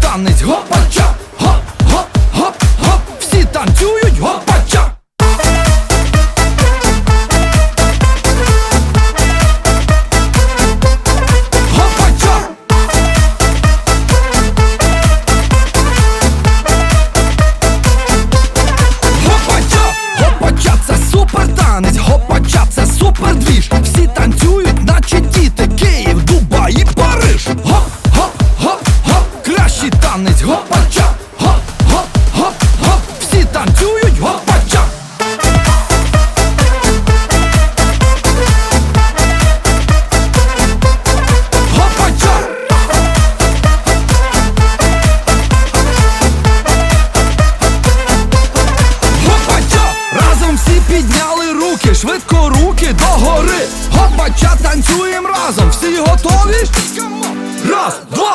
танець гопача, Хоп-хоп гоп, гоп, всі танцюють гопача. Гопача, гопача, це супер танець, гопача, це супер двіж, всі танцюють. наші танець гопача, Хоп-хоп-хоп-хоп! всі танцюють гопача. Гопача. Гопача. Разом всі підняли руки, швидко руки до гори Гопача танцюємо разом, всі готові. Раз, два.